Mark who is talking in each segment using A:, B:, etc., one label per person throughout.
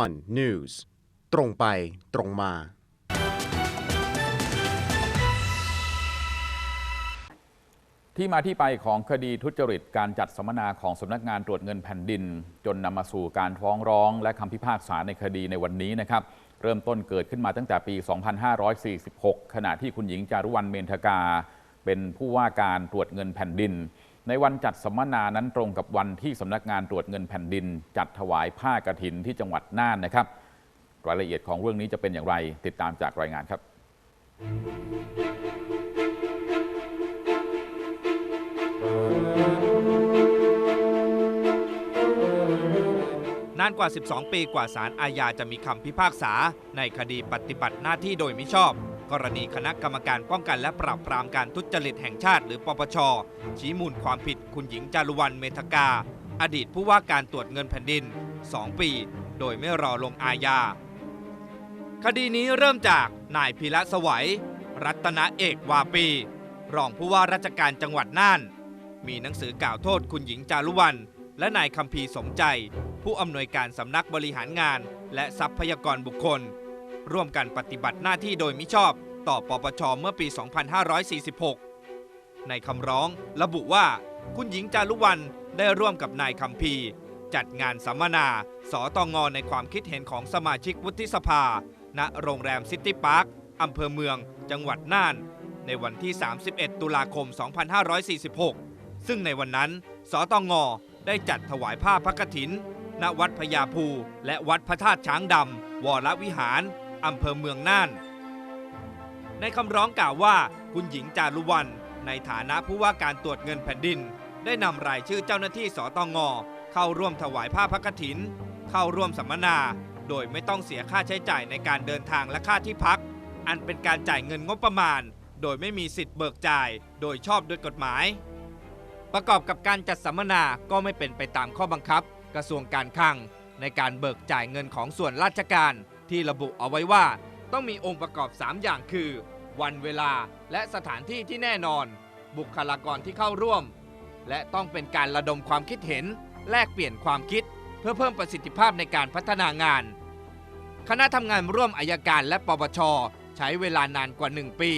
A: One News ตรงไปตรงมา
B: ที่มาที่ไปของคดีทุจริตการจัดสัมมนาของสำนักงานตรวจเงินแผ่นดิน จนนำมาสู่การฟ้องร้องและคำพิพากษาในคดีในวันนี้นะครับเริ่มต้นเกิดขึ้นมาตั้งแต่ปี 2546 ขณะที่คุณหญิงจารุวรรณเมนทกา เป็นผู้ว่าการตรวจเงินแผ่นดิน ในวันจัดสัมมนานั้นตรงกับวันที่สำนักงานตรวจเงินแผ่นดิน จัดถวายผ้ากฐินที่จังหวัดน่านนะครับ รายละเอียดของเรื่องนี้จะเป็นอย่างไร ติดตามจากรายงานครับ
C: นานกว่า 12 ปีกว่าศาลอาญาจะมีคำพิพากษา ในคดีปฏิบัติหน้าที่โดยมิชอบ กรณีคณะกรรมการป้องกันและปราบปรามการทุจริตแห่งชาติหรือปปช ชี้มูลความผิดคุณหญิงจารุวรรณเมธกา อดีตผู้ว่าการตรวจเงินแผ่นดิน 2 ปี โดยไม่รอลงอาญา คดีนี้เริ่มจากนายพีระสวัย รัตนเอกวาปี รองผู้ว่าราชการจังหวัดน่าน มีหนังสือกล่าวโทษคุณหญิงจารุวรรณและนายคำพีร์สมใจ ผู้อำนวยการสำนักบริหารงาน และทรัพยากรบุคคล ร่วมกันปฏิบัติหน้าที่โดยมิชอบ ต่อปปชเมื่อปี 2546 ในคำร้องระบุว่า คุณหญิงจารุวรรณได้ร่วมกับนายคำพีจัดงานสัมมนา สตงในความคิดเห็นของสมาชิกวุฒิสภา ณ โรงแรมซิตี้พาร์คอำเภอเมือง จังหวัดน่าน ในวันที่ 31 ตุลาคม 2546 ซึ่งในวันนั้น สตงได้จัดถวายผ้าพระกฐิน ณ วัดพญาภู และวัดพระธาตุช้างดำ วรวิหาร อำเภอเมืองน่าน ในคำร้องกล่าวว่าคุณหญิงจารุวรรณในฐานะผู้ว่าการตรวจเงินแผ่นดิน ได้นำรายชื่อเจ้าหน้าที่สตงเข้าร่วมถวายผ้าพระกฐิน เข้าร่วมสัมมนา โดยไม่ต้องเสียค่าใช้จ่ายในการเดินทางและค่าที่พัก อันเป็นการจ่ายเงินงบประมาณ โดยไม่มีสิทธิ์เบิกจ่าย โดยชอบด้วยกฎหมาย ประกอบกับการจัดสัมมนาก็ไม่เป็นไปตามข้อบังคับ กระทรวงการคลังในการเบิกจ่ายเงินของส่วนราชการ ที่ระบุเอาไว้ว่าต้องมีองค์ประกอบ 3 อย่างคือ วันเวลาและสถานที่ที่แน่นอน บุคลากรที่เข้าร่วม และต้องเป็นการระดมความคิดเห็น แลกเปลี่ยนความคิด เพื่อเพิ่มประสิทธิภาพในการพัฒนางาน คณะทำงานร่วมอายการและปปช ใช้เวลานานกว่า 1 ปี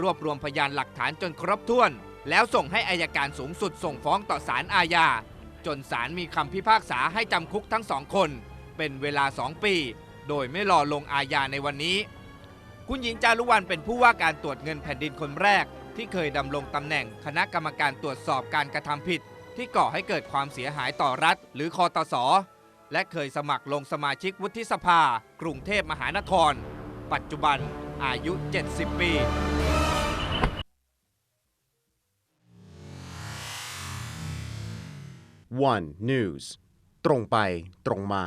C: รวบรวมพยานหลักฐานจนครบถ้วน แล้วส่งให้อายการสูงสุดส่งฟ้องต่อศาลอาญาจนศาลมีคำพิพากษาให้จำคุกทั้งสองคน เป็นเวลา 2 ปี โดยไม่รอลงอาญาในวันนี้ คุณหญิงจารุวรรณเป็นผู้ว่าการตรวจเงินแผ่นดินคนแรก ที่เคยดำรงตำแหน่งคณะกรรมการตรวจสอบการกระทำผิด ที่ก่อให้เกิดความเสียหายต่อรัฐ หรือคอตสอและเคยสมัครลงสมาชิกวุฒิสภา กรุงเทพมหานคร ปัจจุบันอายุ 70 ปี
A: One News ตรงไปตรงมา